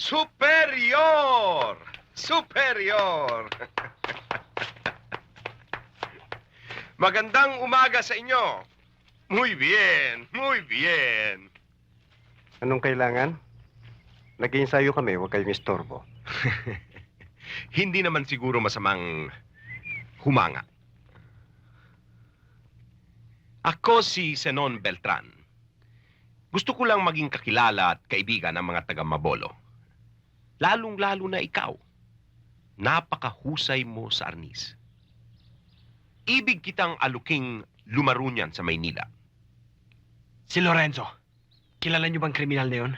Superior! Superior! Magandang umaga sa inyo. Muy bien, muy bien. Anong kailangan? Nag-iinsayo kami, huwag kayong istorbo. Hindi naman siguro masamang humanga. Ako si Senon Beltran. Gusto ko lang maging kakilala at kaibigan ng mga taga Mabolo. Lalong-lalo na ikaw. Napakahusay mo sa arnis. Ibig kitang aluking lumaro niyan sa Maynila. Si Lorenzo. Kilala niyo bang kriminal na yon?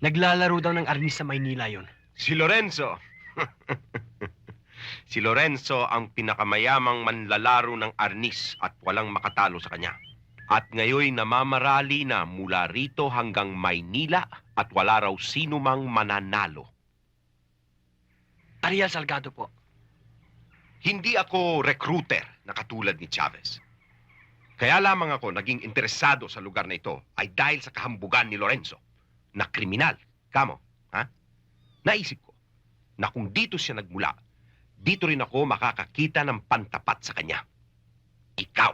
Naglalaro daw ng arnis sa Maynila yon. Si Lorenzo. si Lorenzo ang pinakamayamang manlalaro ng arnis at walang makatalo sa kanya. At ngayon namamarali na mula rito hanggang Maynila at wala raw sino mang mananalo. Ariel Salgado po. Hindi ako recruiter na katulad ni Chavez. Kaya lamang ako naging interesado sa lugar na ito ay dahil sa kahambugan ni Lorenzo na kriminal. Kamo, ha? Naisip ko na kung dito siya nagmula, dito rin ako makakakita ng pantapat sa kanya. Ikaw.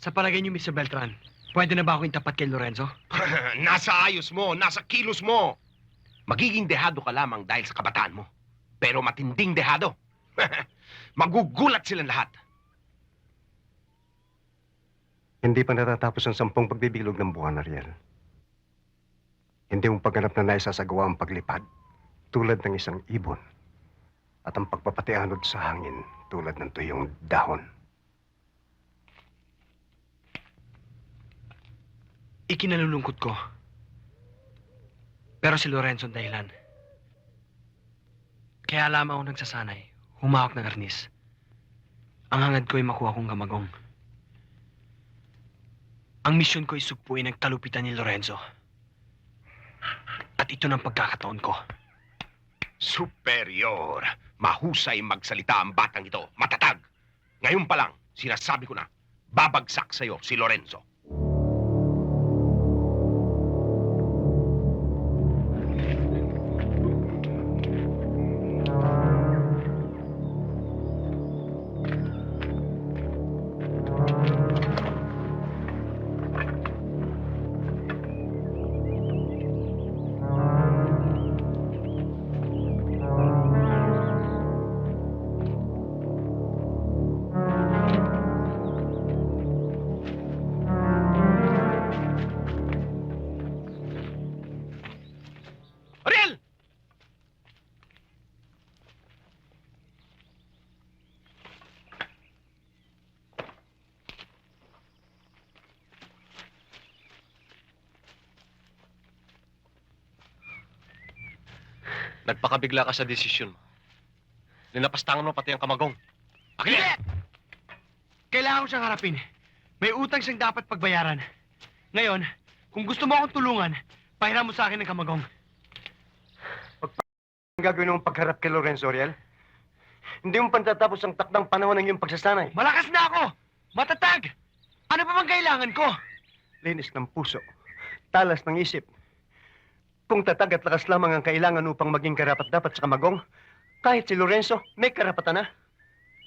Sa palagay niyo, Mr. Beltran, pwede na ba akong tapat kay Lorenzo? nasa ayos mo, nasa kilos mo. Magiging dehado ka lamang dahil sa kabataan mo. Pero matinding dehado. Magugulat silang lahat. Hindi pa natatapos ang sampung pagbibilog ng buwan, Ariel. Hindi mo pagganap na naisasagawa ang paglipad tulad ng isang ibon at ang pagpapatianod sa hangin tulad ng tuyong dahon. Ikinalulungkot ko. Pero si Lorenzo ang dahilan. Kaya lamang ako nagsasanay, humawak ng arnis. Ang hangad ko ay makuha kong kamagong. Ang misyon ko ay sugpuin ang kalupitan ni Lorenzo. At ito ng pagkakataon ko. Superior. Mahusay magsalita ang batang ito. Matatag. Ngayon pa lang, sinasabi ko na, babagsak sa'yo si Lorenzo. Nagpakabigla ka sa desisyon mo. Linapastangan mo pati ang kamagong. Akin Hindi! Kailangan ko siyang harapin. May utang siyang dapat pagbayaran. Ngayon, kung gusto mo akong tulungan, pahiram mo sa akin ng kamagong. Ang gagawin mong pagharap kay Lorenzo, Ariel? Hindi mo pantatapos ang takdang panahon ng iyong pagsasanay. Malakas na ako! Matatag! Ano pa bang kailangan ko? Linis ng puso. Talas ng isip. Kung tatag at lakas lamang ang kailangan upang maging karapat-dapat sa kamagong, kahit si Lorenzo, may karapatan na.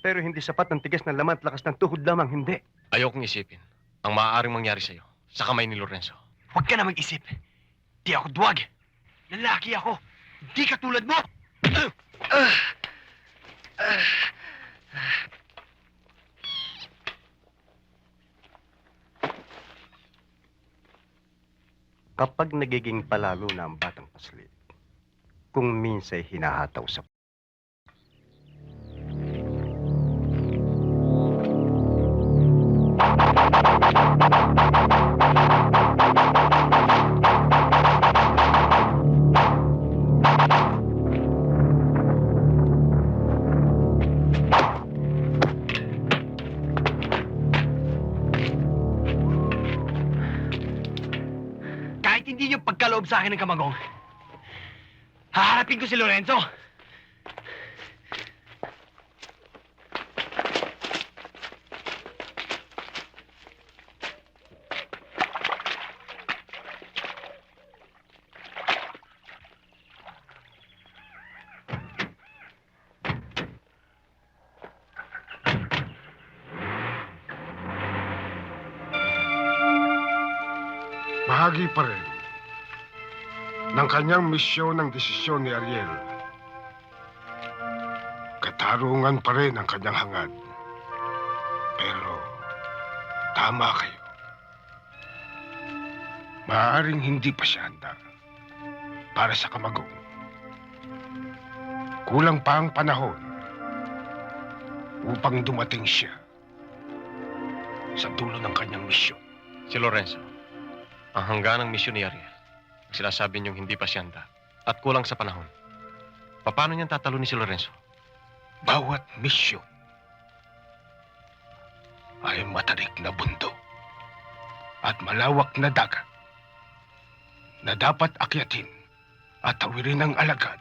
Pero hindi sapat ang tigas ng laman at lakas ng tuhod lamang, hindi. Ayokong isipin ang maaaring mangyari sa'yo sa kamay ni Lorenzo. Huwag ka na mag-isip. Di ako duwag. Lalaki ako. Di katulad mo! Kapag nagiging palalo na ang batang paslit, kung minsay hinahataw sa loob sa akin ng kamagong. Haharapin ko si Lorenzo. Bahagi pa rin ng kanyang misyon ng desisyon ni Ariel. Katarungan pa rin ang kanyang hangad. Pero tama kayo. Maaaring hindi pa siya handa para sa kamagong. Kulang pa ang panahon upang dumating siya sa dulo ng kanyang misyon. Si Lorenzo, ang hangganang misyon ni Ariel. Sinasabi niyong hindi pa siya handa at kulang sa panahon. Paano niyan tatalunin si Lorenzo? Bawat misyon ay matarik na bundok at malawak na dagat na dapat akyatin at tawirin ng alagad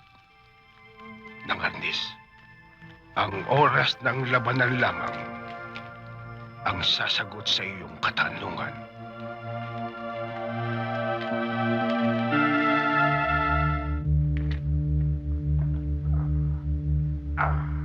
ng arnis. Ang oras ng labanan lamang ang sasagot sa iyong katanungan. Siguro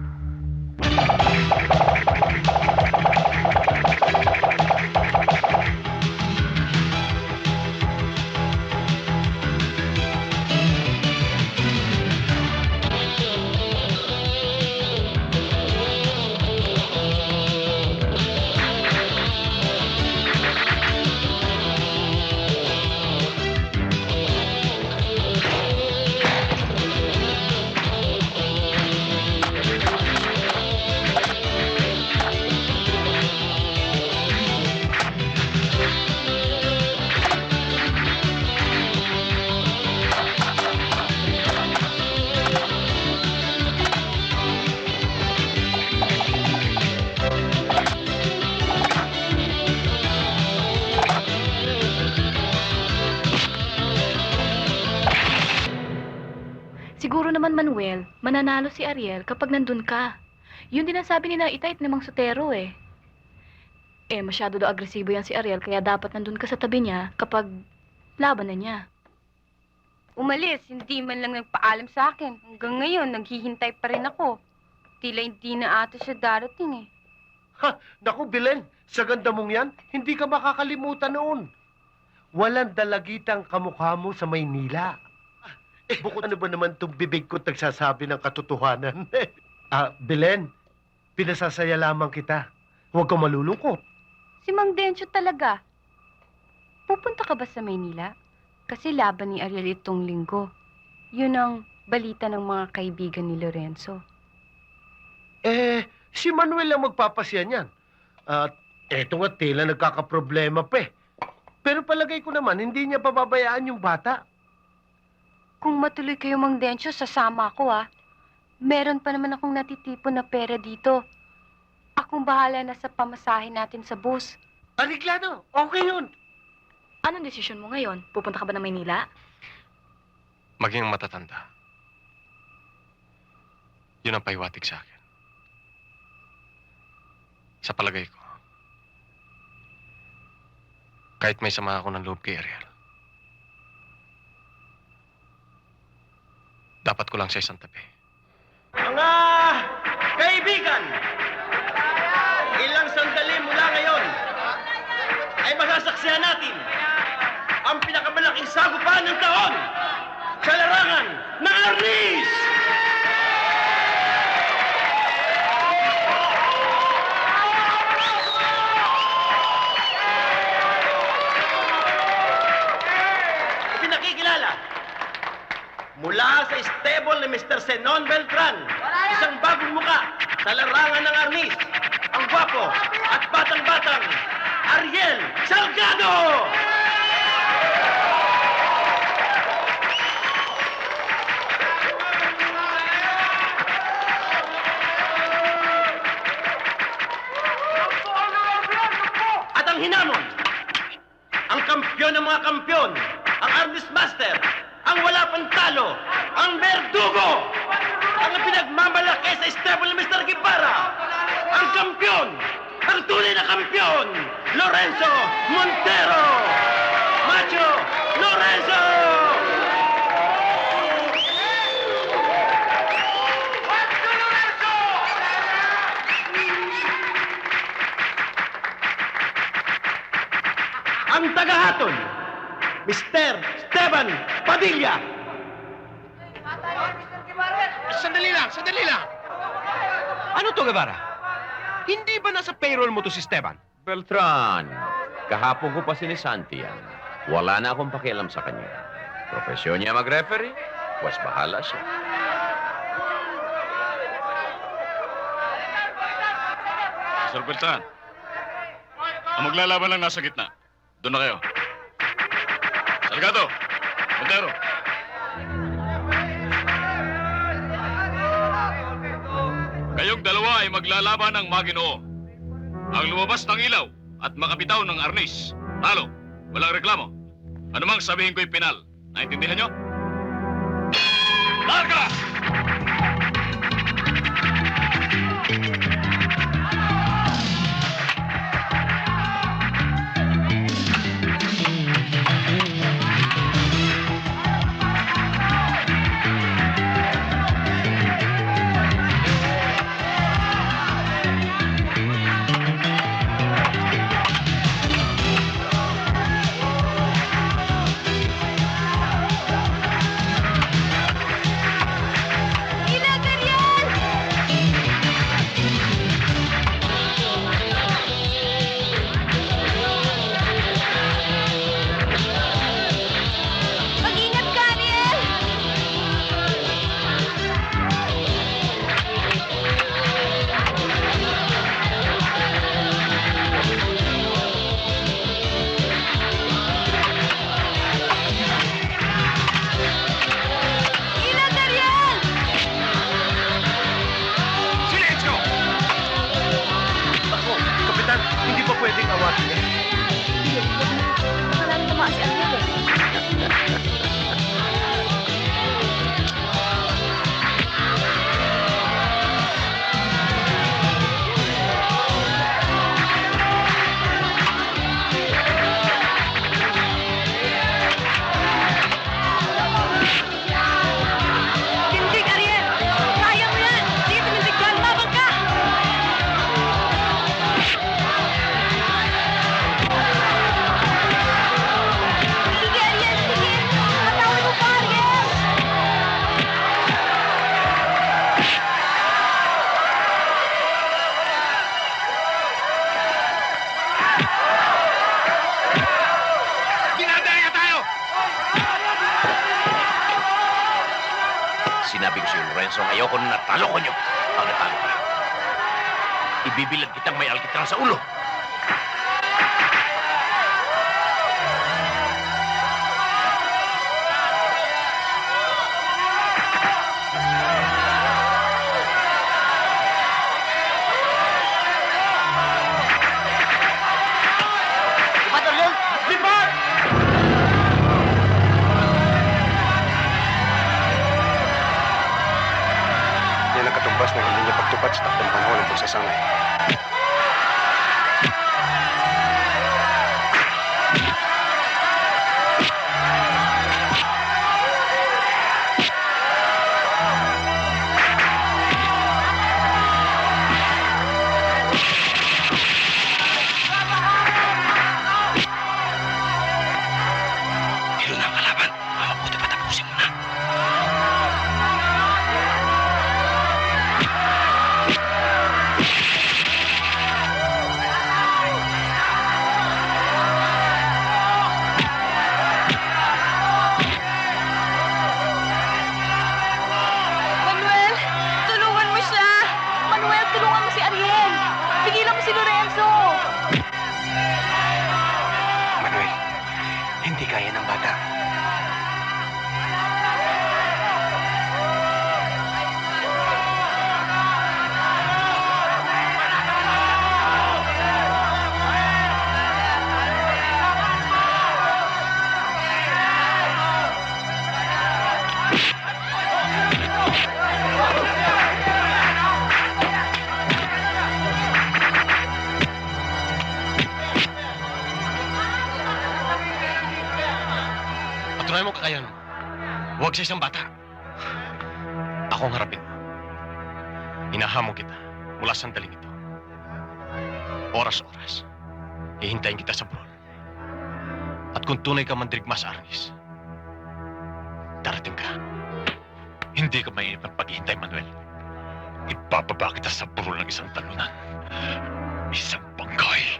Manuel, mananalo si Ariel kapag nandun ka. Yun din ang sabi ni na Itay at ni Mang Sotero eh. Eh, masyado daw agresibo yan si Ariel, kaya dapat nandun ka sa tabi niya kapag laban na niya. Umalis, hindi man lang nagpaalam sa akin. Hanggang ngayon, naghihintay pa rin ako. Tila hindi na ata siya darating eh. Naku, Bilen, sa ganda mong yan, hindi ka makakalimutan noon. Walang dalagitang kamukha mo sa Maynila. Eh, bukod ano ba naman itong bibig ko nagsasabi ng katotohanan? ah, Bilen, pinasasaya lamang kita. Huwag kang malulungkot. Si Mang Dencho talaga. Pupunta ka ba sa Maynila? Kasi laban ni Ariel itong linggo. Yun ang balita ng mga kaibigan ni Lorenzo. Eh, si Manuel ang magpapasya niyan. At eto nga tila nagkakaproblema pa eh. Pero palagay ko naman, hindi niya pababayaan yung bata. Kung matuloy kayo, Mang Dencho, sasama ako ah. Meron pa naman akong natitipon na pera dito. Akong bahala na sa pamasahe natin sa bus. Ariglado, okay yun. Anong desisyon mo ngayon? Pupunta ka ba ng Maynila? Maging matatanda. Yun ang pahiwatig sa akin. Sa palagay ko, kahit may sama ako ng loob kay Ariel, dapat ko lang sa isang tabi. Mga kaibigan, ilang sandali mula ngayon ay masasaksihan natin ang pinakamalaking sagupan ng taon sa larangan ng Arnis! Mula sa stable ni Mr. Senon Beltran, isang bagong muka sa larangan ng Arnis, ang gwapo at batang-batang Ariel Salgado! At Lorenzo Montero! Macho Lorenzo! Ang tagahaton, Mr. Esteban Padilla! Sandali lang, sandali lang. Ano to, Guevara? Hindi ba nasa payroll mo to si Esteban? Beltran, kahapon ko pa sinisanti yan. Wala na akong pakialam sa kanya. Profesyon niya mag-referee, pues bahala siya. Sir Beltran, ang maglalaban lang nasa gitna. Doon na kayo. Salgado! Montero! Kayong dalawa ay maglalaban ng maginoo. Ang lumabas ng ilaw at makabitaw ng arnis. Talo, walang reklamo. Ano mang sabihin ko'y pinal. Naintindihan nyo? Larga! Ayoko na natalo ko nyo. Pag natalo ka. Ibibilad kitang may alkitrang sa ulo. Huwag sa isang bata. Ako ang harapin mo. Hinahamon kita mula sandaling ito. Oras-oras. Hihintayin kita sa brawl. At kung tunay ka mandirigmas, Arnis, darating ka. Hindi ka mainip ng paghihintay, Manuel. Ipapaba kita sa burol ng isang talunan. Isang bangkay.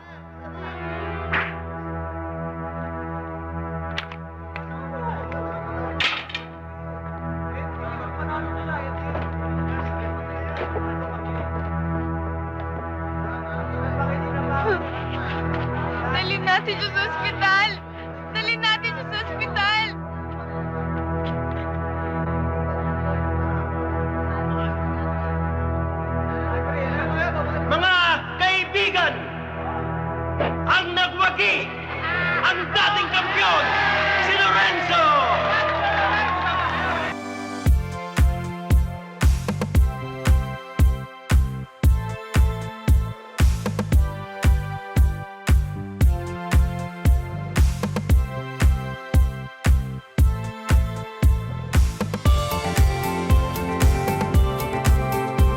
Dalhin natin